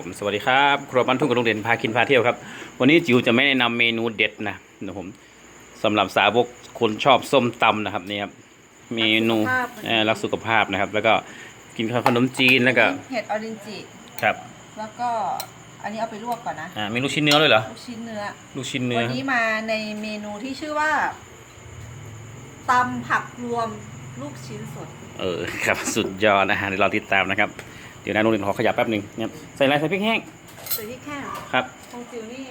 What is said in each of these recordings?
ผมสวัสดีครับครัวบ้านทุ่งกับโรงเรียนพากินพาเที่ยวครับ วันนี้จิ๋วจะไม่แนะนำเมนูเด็ดนะนะผมสำหรับสาวกคนชอบส้มตำนะครับนี่ครับเมนูรักสุขภาพเอ่อรักสุขภาพนะครับ แล้วก็กินข้าวขนมจีนแล้วก็เห็ดออรินจิครับ แล้วก็อันนี้เอาไปลวกก่อนนะอ่ามีลูกชิ้นเนื้อด้วยเหรอลูกชิ้นเนื้อลูกชิ้นเนื้วัอนนี้มาในเมนูที่ชื่อว่าตำผักรวมลูกชิ้นสดเออครับสุดยอดนะฮะเดี๋ยวเราติดตามนะครับ เดี๋ยวนะโรงเรียนขอขยับแป๊บหนึ่งเนี่ยใส่อะไรใส่พริกแห้งใส่ที่แค่ครับของจิวนี่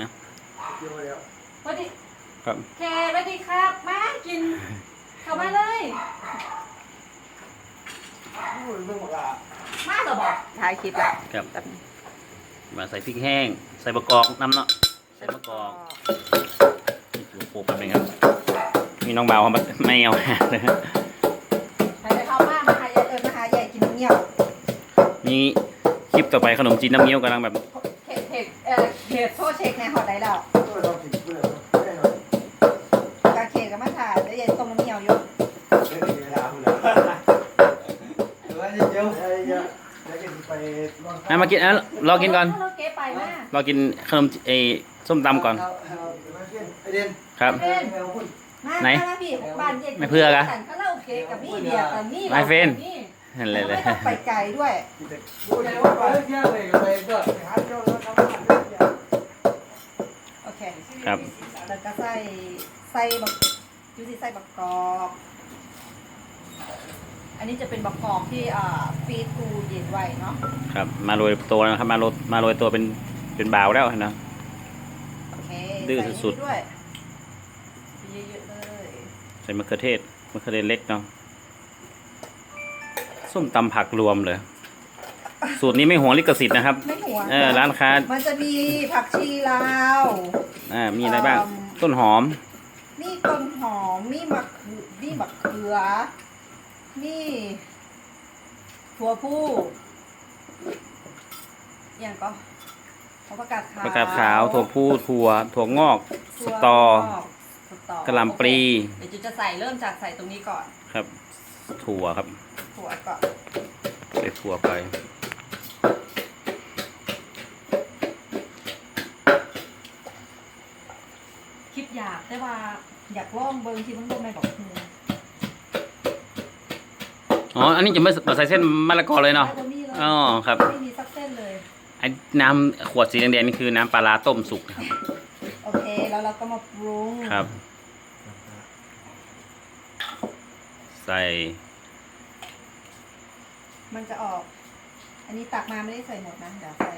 นะสวัสดีครับแคสวัสดีครับ มากินเข้ามาเลยมาเหรอบอกถ่ายคลิปแล้วครับมาใส่พริกแห้ง ใส่มะกอกน้ำเนาะใส่มะกอกนี่คือโปแป๊บหนึงครับมีน้องเบาวเขามาไม่เอาเลย งี้ยวนี่คลิปต่อไปขนมจีนน้ำเงี้ยวกำลังแบบเห็ดเห็ดเอ่อเห็ดโทษเช็คในหอดได้แล้วกาเขตกับมาถ่ายแล้วใหญ่ต้มน้ำเงี้ยวอยู่อะมากินอะรอกินก่อน เราเก๋ไปมากรอกินขนมไอ้ส้มตำก่อนครับเป็นมาไหนมาพี่บ้านเย็นไม่เพื่อกะสันก็เล่าโอเคกับนี่เดียวกับนี่ไม่เฟ้นนี่นั่ นเลยเลยไม่ต้องไปไกลด้วยโอเค ครับ แล้วก็ใส่ใส่บักยูซีใส่บักกอกอันนี้จะเป็นบักกอกที่อ่าฟีดตูเย็นไว้เนาะ ครับ มาโรยตัวนะครับ มาโรยมาโรยตัวเป็นเป็นบ่าวแล้วนะ โอเคดื้อในี่สุดๆด้วยเยอะๆเลย ใส่มะเขือเทศมะเขือเทศเล็กเนาะ ส้มตำผักรวมเลยสูตรนี้ไม่ห่วงลิขสิทธิ์นะครับ ไม่หัวเออร้านค้า มันจะมีผักชีลาว อ่ามีอะไรบ้าง อืม ต้นหอมมีต้นหอมมีมะเขือมีมะเขือมีถั่วผู้อย่างก็เขาประกาศขาวประกาศขาวถั่วพูถั่วถั่วงอกสตอสตอกระหล่ำปลีเดี๋ยวจูจะใส่เริ่มจากใส่ตรงนี้ก่อน ครับ ถั่วครับ ถั่วก่อนใส่ถั่วไปคิดอยากแต่ว่าอยากลองเบิงที่มันบ่แม่นบอกคืออ๋อ อันนี้จะไม่ใส่เส้นมะละกอเลยเนาะ ไม่มีเลยอ๋อ ครับ ไม่มีสักเส้นเลย ไอ้น้ำขวดสีแดงๆนี่คือน้ำปลาร้าต้มสุกนะครับ โอเค แล้วเราก็มาปรุงครับ ใส่ มันจะออก อันนี้ตักมาไม่ได้ใส่หมดนะเดี๋ยวใส่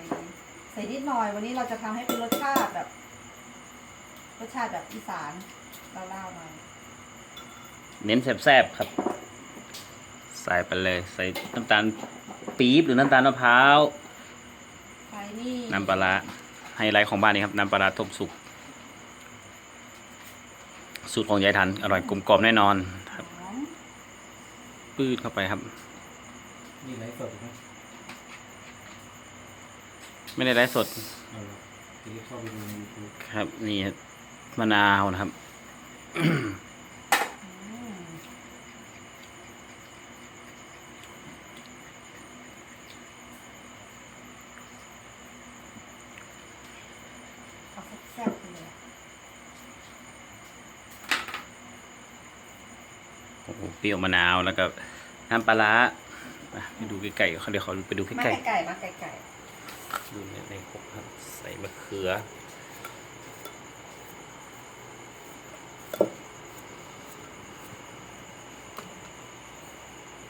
ใส่นิดหน่อย วันนี้เราจะทำให้เป็นรสชาติแบบ รสชาติแบบอีสานเล่าๆหน่อยเน้นแซ่บๆครับ ใส่ไปเลย ใส่น้ำตาลปี๊บหรือน้ำตาลมะพร้าวใส่นี่น้ำปลาร้าไฮไลท์ของบ้านนี้ครับน้ำปลาร้าต้มสุกสูตรของยายทันอร่อยกลมกล่อมแน่นอนครับหอมปื้ดเข้าไปครับ นี่ไลฟ์สดไหมไม่ได้ไลฟ์สดเอาละทีนี้เข้าไปดูในยูทูบครับ นี่ครับมะนาวนะครับอืมเอาแซ่บๆไปเลยโอ้โหเปรี้ยวมะนาวแล้วก็น้ำปลาร้า อะไปดูใกล้ๆเขาเดี๋ยวขอไปดูมาใกล้ไก่ๆมาไก่ๆดูในในครกครับ ใส่มะเขือ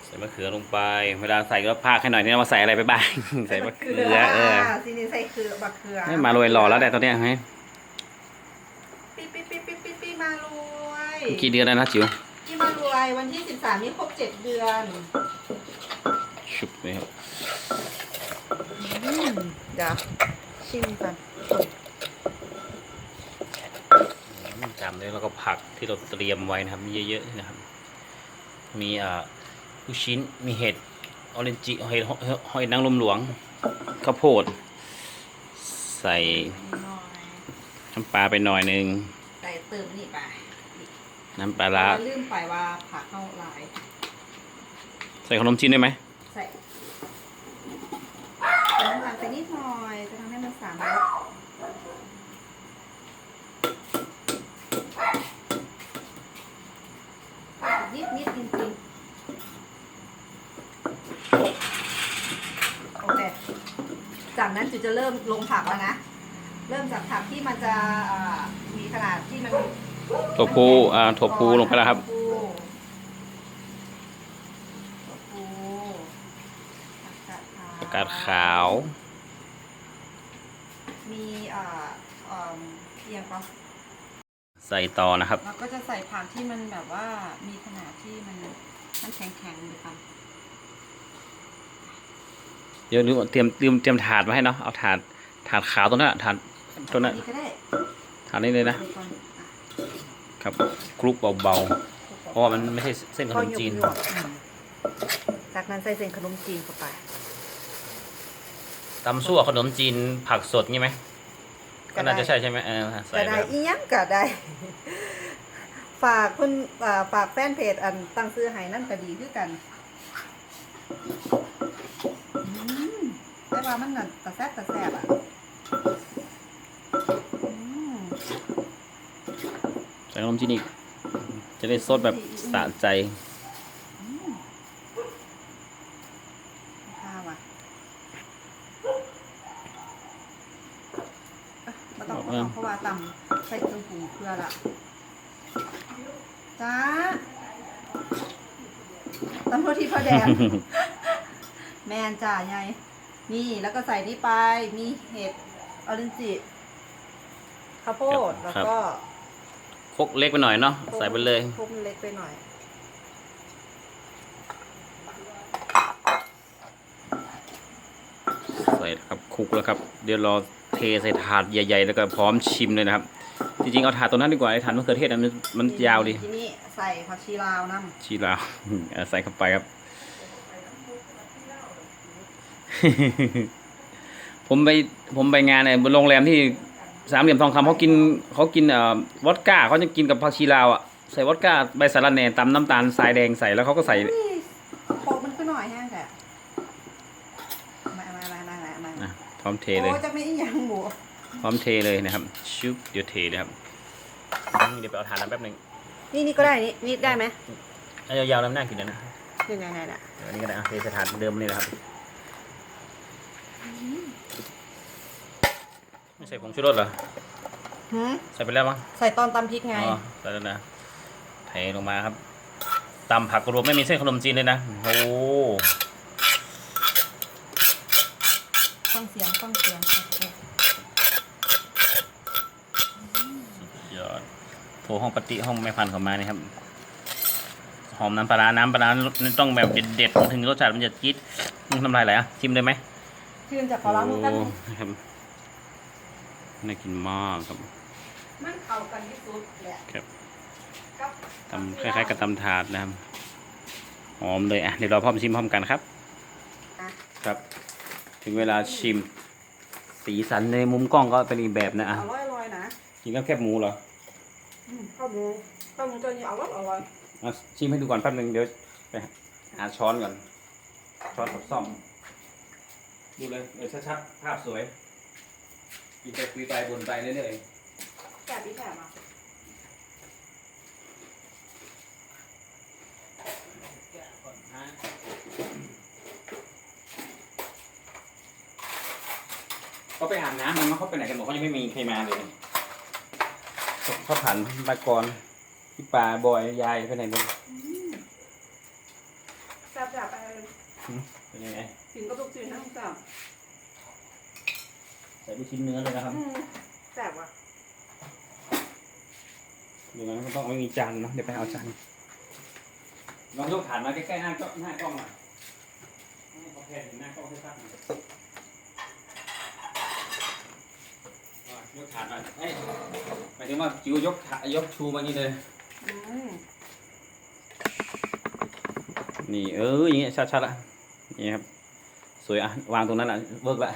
ใส่มะเขือลงไป เวลาใส่ก็พากให้หน่อยนี่ว่าใส่อะไรไปบ้างๆใส่มะเขือเออซีนี่ใส่คือมะเขือให้มาโรยหล่อแล้วแต่ตอนเนี้ยให้ปี๊ปี๊ปี๊ปี๊ปี๊ปี๊มารวยกี่เดือนแล้วนะจิ๋วพี่มารวยวันที่สิบสามนี่ครบเจ็ดเดือน ชุบเลยครับอืมเดี๋ยวชิมก่อนจำเลยแล้วก็ผักที่เราเตรียมไว้นะครับ มีเยอะๆนะครับ มีอ่าลูกชิ้น มีเห็ดออเรนจิหอยหอยหอยนางรมหลวงข้าวโพด ใส่หน่อยน้ำปลาไปหน่อยหนึงใส่เติมนี่ไปน้ำปลาร้าเราลืมไปว่าผักเข้าหลาย ใส่ขนมจีนด้วยไหม ใส่เติมน้ำตาลไปนิดหน่อย จะทำให้มันสามรสนิดนิดจริงๆโอเค จากนั้นจุจะเริ่มลงผักแล้วนะ เริ่มจากผักที่มันจะมีขนาดที่มันถั่วพูอ่าถั่วพูลงไปแล้วครับ ถั่วพูถั่วพูผักกา ดขาวกาดขาว มีเอ่อเอ่อเพียงก็ใส่ต่อนะครับ เราก็จะใส่ผักที่มันแบบว่ามีขนาดที่มันมันแข็งๆเลยค่ะเดี๋ยวลืมเตรียมเตรียมเตรียมถาดมาให้เนาะเอาถาดถาดขาวตัวนั้นอะถาดตัวนั้นอัก็ได้ถาดนี้เลยนะใส่ก่อนอะครับคลุกเบาๆเพราะว่ามันไม่ใช่เส้นขนมจีน พอหยวกๆอืมจากนั้นใส่เส้นขนมจีนเข้าไป ตำซั่วขนมจีนผักสดงี้ไหมก็ก็ได้น่าจะใช่ใช่ไหมเออใส่ก็แบได้บอีหยังก็ได้ ฝากคุณอ่าฝากแฟนเพจอันตั้งซื้อให้นั่นก็ดีคือกันอืมแต่ว่ามันนั่นตะแซ่บตะแซ่บอะอืมใส่ขนมจีนอีก จะได้สดแบบสะใจ อืมข้าวอะเอ้ยไม่ต้องไม่ต้องเพราะว่าตำใส่เครื่องปรุงเกลือละจ้าตำรวจที่พอแดง แมนจ่าไงนี่แล้วก็ใส่นี่ไป มีเห็ดออรินจิข้าวโพดครับ แล้วก็ครกเล็กไปหน่อยเนาะใส่ไปเลย พวกมันเล็กไปหน่อย ใส่ครับคลุกแล้วครับ เดี๋ยวรอ เทใส่ถาดใหญ่ ๆ แล้วก็พร้อมชิมเลยนะครับ จริงๆเอาถาดตัวนั้นดีกว่าไอ้ถาดมะเขือเทศอะมันมันยาวดีทีนี้ใส่ผักชีลาวน้ชีลาวเอาใส่เข้าไปครับ ผมไปผมไปงานในบนโรงแรมที่สามเหลี่ยมทองคำเขากินเขากินเอ่อวอดก้าเขาจะกินกับผักชีลาวอะใส่วอดก้าใบสาระแหน่ตำน้ำตาลทรายแดงใส่แล้วเขาก็ใส่ำนี่โปะมันก็หน่อยแห้งแต่มามามามามามา นะพ ร้อมเทเลย โอ้จะไม่อีหยังหมูพร้อมเทเลยนะครับ ชุบเดี๋ยวเทเลยครับอืมเดี๋ยวไปเอาถาดน้ำแป๊บหนึงนี่นี่ก็ได้นี่นี่ได้ไหมเอายาวๆน้ำหน้ากินนะนะยังไงไงน่ะเดี๋ยวอันนี้ก็ได้อะเทใส่ถาดเดิมนี่นะครับ ไม่ใส่ผงชูรสเหรอ หืมใส่ไปแล้วมั้งใส่ตอนตำพริกไง อ๋อใส่แล้วนะเทลงมาครับตำผักรวมไม่มีเส้นขนมจีนเลยนะ โอ้โห ฟังเสียงฟังเสียงยอดโทรห้องปฏิห้องแม่พันธุ์เข้ามานี่ครับ หอมน้ำปลาร้าน้ำปลาร้าต้องแบบเด็ดๆถึงรสชาติมันจะจี๊ดมึงทำลายอะไรอะชิมได้ไหมชื่นจากขอล้างมือกันโอ้ครับน่ากินมากครับ มันเข้ากันที่สุดแหละครับกับตำคล้ายๆกับตำถาดนะครับหอมเลยอะเดี๋ยวเราพร้อมชิมพร้อมกันครับอะครับ ถึงเวลาชิม สีสันในมุมกล้องก็เป็นอีกแบบนะอะอร่อยอร่อยๆนะกินกับแคบหมูเหรออืมข้าวหมูข้าวหมูตัวนี้อร่อยอร่อยเอาชิมให้ดูก่อนแป๊บหนึงเดี๋ยวไปหาช้อนก่อน ช้อนกับซ่อม ดูเลยเออชัดๆภาพสวย กินไปคุยไปบนไปเรื่อยแกะพี่แกะมาๆ เขาไปอาบน้ำมันเขาไปไหนกันหมดเขายังไม่มีใครมาเลยเขาผ่านมากรพี่ปาบอยยายไปไหนหมดแซ่บแบบไปเป็นยังไงถึงกระดูกจืดนะคุณจับใส่ลูกชิ้นเนื้อเลยนะครับอืมแซ่บว่ะอย่างนั้นก็ต้องไม่มีจานเนอะเดี๋ยวไปเอาจานลองยกฐานมาใกล้ๆหน้ากล้องหน้ากล้องหน่อยให้เขาแพนเห็นหน้ากล้องให้ชัดหน่อยอะ ยกฐานมาเอ้ยหมายถึงว่าจิ๋วยกถายกชูมานี่เลย อืมนี่เอออย่างเงี้ยชัดๆละนี่ครับ สวยอะวางตรงนั้นอะเวิร์กละ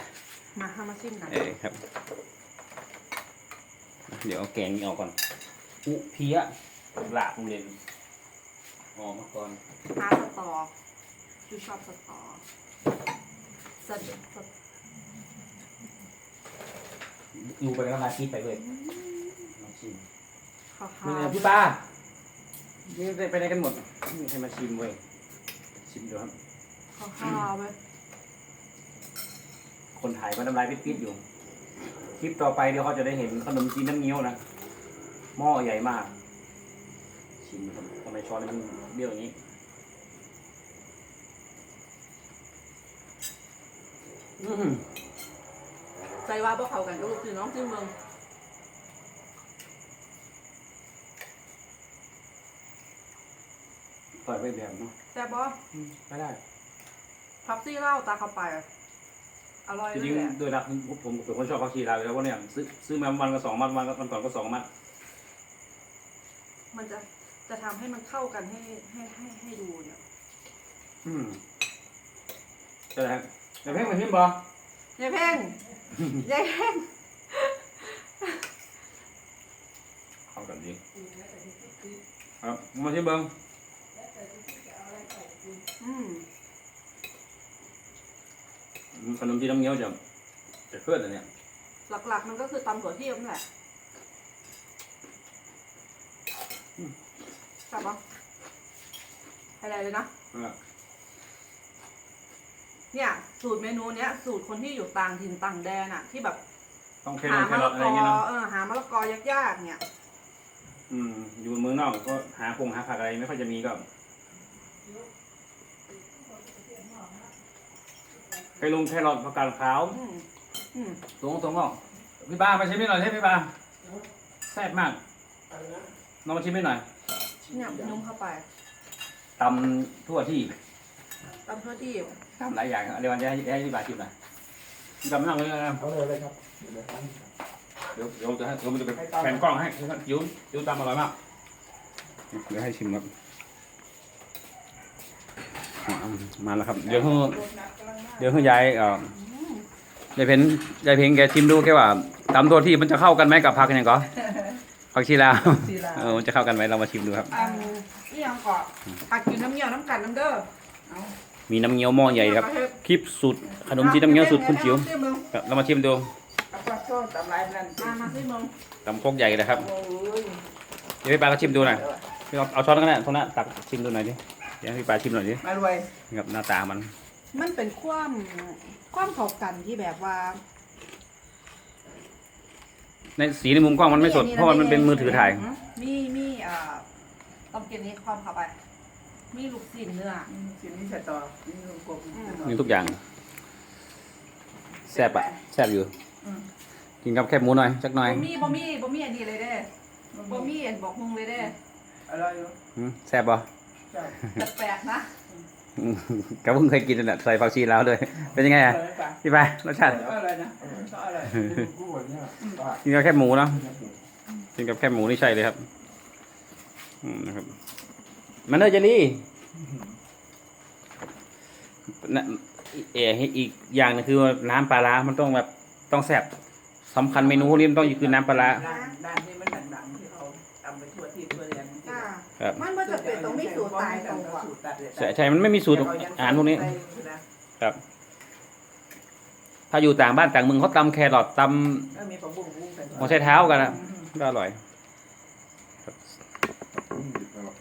มาทำมาชิมกันเออครับ เดี๋ยวเอาแกงนี้ออกก่อนอุเพียหลาบโรงเรียนหอมมาก่อนหาสตอดูชอบสตอสดสด อยู่ไปแล้วน้ำลายซีดไปเลยมาชิมขาวนี่นะๆพี่ป้านี่ไปไหนกันหมดนี่ให้มาชิมเว้ยชิมดูครับขาวๆไปคนถ่ายก็น้ำลายปิดๆอยู่ คลิปต่อไปเดี๋ยวเขาจะได้เห็นขนมจีนน้ำเงี้ยวนะ หม้อใหญ่มาก ชิมครับทำไมช้อนมันเบี้ยวอย่างนี้ อืม ใจว่าพวกเขากันก็ลูกคือน้องจิ้มเมืองปล่อยไปแบบเนาะแต่บอไม่ได้ พับซี่เหล้าตาเข้าไปอะอร่อยจเลริยงแหละๆโดยหลักผมผมเป็นคนชอบผักชีลาวอยู่แล้วว่าเนี่ยซื้อซื้อมาวันก็สองมัดวันก็วันก่อนก็สองมัดมันจะจะทำให้มันเข้ากันให้ให้ให้ให้ดูเนี่ยอืมใช่ไหมครับแต่เพ่งมาชิมบอยายเพ่ง ยายเพ่งเข้ากันดีครับมาชิมเบิ้งอืมขนมจีนน้ำเงี้ยวจะจะเคลื่อนอันเนี่ยหลักๆ มันก็คือตำถั่วเทียมนั่นแหละจับปะอะไรเลยนะอ่า เนี่ยสูตรเมนูเนี้ยสูตรคนที่อยู่ต่างถิ่นต่างแดนอะที่แบบต้องแคหารอทแคมะรอละทอะกไรอเงี้ยเนาะเออหามะละกอยากๆเนี่ย อืมอยู่เมืองนอกก็หาพงหาผักอะไรไม่ค่อยจะมีก็ไปลงแครอทผักกาดขาวอืมอืมตรงตรงก็พี่บามาชิมนิดหน่อยใช่พี่บาแซ่บมากลองมาชิมนิดหน่อยเนี่ยนุ่มเข้าไปตำทั่วที่ ตำถั่วเทียมทำหลายอย่างเดี๋ยววันจะให้ให้พี่บาชิมหน่อยพี่บาไม่นั่งเลยนะเอาเลยเลยครับเดี๋ยวตั้งเดี๋ยวเดี๋ยวจะให้เดี๋ยวมันจะเป็นแผ่นกล้องให้ยิ้มยิ้มตำอร่อยมากเดี๋ยวให้ชิมครับอ่ามาแล้วครับ เดี๋ยวเพิ่งเดี๋ยวเพิ่งย้ายเอ่ออืมยายเพนยายเพนแกชิมดูแกว่าตำตัวที่มันจะเข้ากันไหมกับผักเนี่ยก็ผักชีลาวสีลาเออมันจะเข้ากันไหมเรามาชิมดูครับ อันนี่ยังเกาะผักกินน้ำเงี้ยวน้ำกันน้ำเด้อเอา มีน้ำเงี้ยวหม้อใหญ่ครับ คลิปสุดขนมจีนน้ำเงี้ยวสุดคุณจิ๋วซิมึงครับเรามาชิมดูเอาปลาโซ่ตำลายนั่นสิมามาซิมึงตำโคกใหญ่เลยครับโอ้ยเดี๋ยวพี่ปลาก็ชิมดูหน่อยพี่เอาเอาช้อนกันนะตรงนั้นตักชิมดูหน่อยดิเดี๋ยวให้พี่ปลาชิมหน่อยดิมารวยนี่ครับหน้าตามัน มันเป็นความความเข้ากันที่แบบว่า ในสีในมุมกล้องมันไม่สดเพราะว่ามันเป็นมือถือถ่าย มีมีเอ่อต้องเก็บนี้ความเข้าไป มีลูกชิ้นเนื้อสินี้ใส่ต่อนี่ลงกบมีทุกอย่างแซ่บอะแซ่บอยู่ อืมกินกับแคบหมูหน่อยสักหน่อยบ่มีบ่มีบ่มีอันนี้เลยเด้บ่มีอันบอกมุงเลยเด้อร่อยอยู่อืมแซ่บป่ะเจ้าแปลกๆนะก็เพิ่งเคยกินนั่นแหละใส่ผักชีลาวด้วย เป็นยังไงออะร่อยปะพี่ปลารสชาติอร่อยนะชอบอร่อยคู่วันเนี้ยป้ากินกับแคบหมูเนาะกินกับแคบหมูนี่ใช่เลยครับอืมนะครับ มันเนอร์เจลลี่นะเอออีกอย่างหนึงคือว่าน้ำปลาร้ามันต้องแบบต้องแซ่บสำคัญเมนูพวกนี้มันต้องคือน้ำปลาร้า ร้านร้านนี้มันดังๆที่เขาทำไปทั่วที่ทั่วเรียนจ้าครับ มันบ่จะเป็นต้องมีสูตรตายตัวสูตรตัดเลยใช่ใช่มันไม่มีสูตรอาหารพวกนี้ ถ้าอยู่ต่างบ้านต่างเมืองเขาตำแครอทตแล้วมีผักบุ้งบุ้งใส่ำหัวไชเท้ากันนะก็อร่อย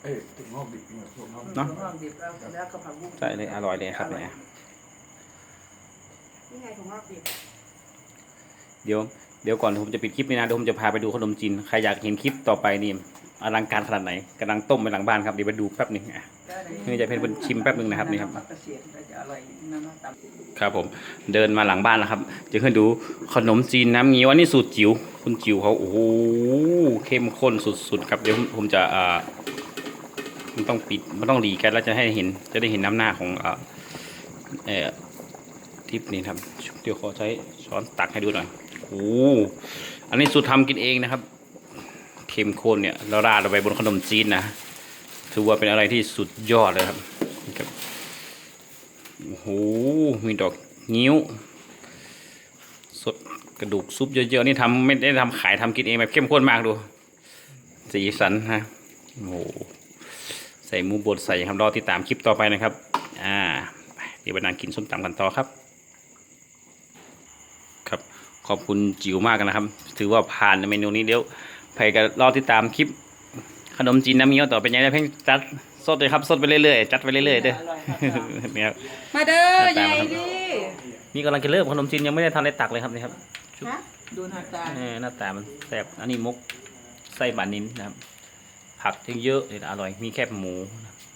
เอ้ยถึงงอกดิบเนี่ยพวกงอกดิบเนาะห้องดิบแล้วแล้วก็ผักบุ้งใช่เลยอร่อยเลยครับเนี่ย นี่ไงถุงงอกดิบเดี๋ยวเดี๋ยวก่อนผมจะปิดคลิปนี้นะเดี๋ยวผมจะพาไปดูขนมจีนใครอยากเห็นคลิปต่อไปนี่อลังการขนาดไหนกำลังต้มไปหลังบ้านครับเดี๋ยวไปดูแป๊บหนึงอะนี่จะเป็นชิมแป๊บหนึงนะครับนี่ครับเกษตรจะอร่อยนั่นนะตำ ครับผมเดินมาหลังบ้านแล้วครับจะขึ้นดูขนมจีนน้ำเงี้ยวอันนี้สูตรจิ๋วคุณจิ๋วเขาโอ้โหเข้มข้นสุดๆครับเดี๋ยวผมจะอ่า มันต้องปิดมันต้องหลีกันแล้วจะให้เห็นจะได้เห็นน้ำหน้าของเอ่อทิปนี้ครับเดี๋ยวขอใช้ช้อนตักให้ดูหน่อยโอ้อันนี้สูตรทำกินเองนะครับเข้มข้นเนี่ยเราราดลงไปบนขนมจีนนะถือว่าเป็นอะไรที่สุดยอดเลยครับนี่ครับโอ้โหมีดอกนิ้ว สดกระดูกซุปเยอะๆนี่ทำไม่ได้ทำขายทำกินเองแบบเข้มข้นมากดู สีสันฮะโอ้โห ใส่หมูบดใส่ครับรอติดตามคลิปต่อไปนะครับ อ่าไปเดี๋ยวไปนั่งกินส้มตำกันต่อครับ ครับขขอบคุณจิ๋วมากนะครับ ถือว่าผ่านเมนูนี้เดี๋ยวใครก็รอติดตามคลิป ขนมจีนน้ำเงี้ยวต่อไปยังไงเพ่งจัดสดเลยครับสดไปเรื่อยๆจัดไปเรื่อยๆเด้ออร่อยครับเนี่ยครับมาเด้อหน้าตาใหญ่ครับดินี่กำลังจะเริ่มขนมจีนยังไม่ได้ทันได้ตักเลยครับนี่ครับฮะดูหน้าตาเออหน้าตามันแซ่บอันนี้มุกไส้บานินนะครับ ผักที่เยอะเลยนะอร่อยมีแคบหมู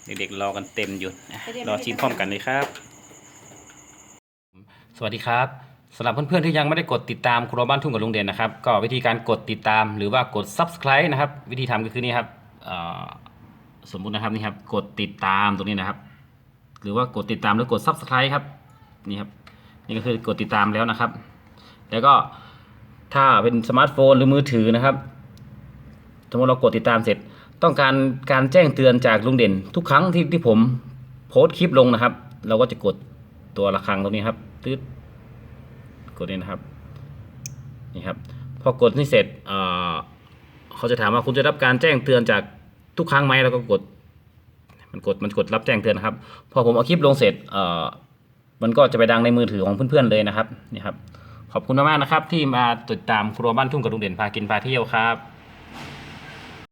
เด็กๆรอกันเต็มอยู่อะรอชิมพร้อมกันเลยครับ สวัสดีครับสำหรับเพื่อนๆที่ยังไม่ได้กดติดตามครัวบ้านทุ่งกับลุงเด่นนะครับ ก็วิธีการกดติดตามหรือว่ากด subscribe นะครับ วิธีทำก็คือนี่ครับเอ่อสมมุตินะครับนี่ครับกดติดตามตรงนี้นะครับ หรือว่ากดติดตามหรือกด subscribe ครับนี่ครับนี่ก็คือกดติดตามแล้วนะครับ แล้วก็ถ้าเป็นสมาร์ทโฟนหรือมือถือนะครับ สมมติเรากดติดตามเสร็จ ต้องการการแจ้งเตือนจากลุงเด่น ทุกครั้งที่ที่ผมโพสต์คลิปลงนะครับ เราก็จะกดตัวระฆังตรงนี้ครับตืดกดนี่นะครับนี่ครับพอกดนี่เสร็จเเขาจะถามว่าคุณจะรับการแจ้งเตือนจากทุกครั้งไหมแล้วก็กด มันกดมันกดรับแจ้งเตือนนะครับ พอผมเอาคลิปลงเสร็จมันก็จะไปดังในมือถือของเพื่อนๆเลยนะครับนี่ครับขอบคุณมากๆนะครับ ที่มาติดตามครัวบ้านทุ่งกับลุงเด่นพากินพาเที่ยวครับ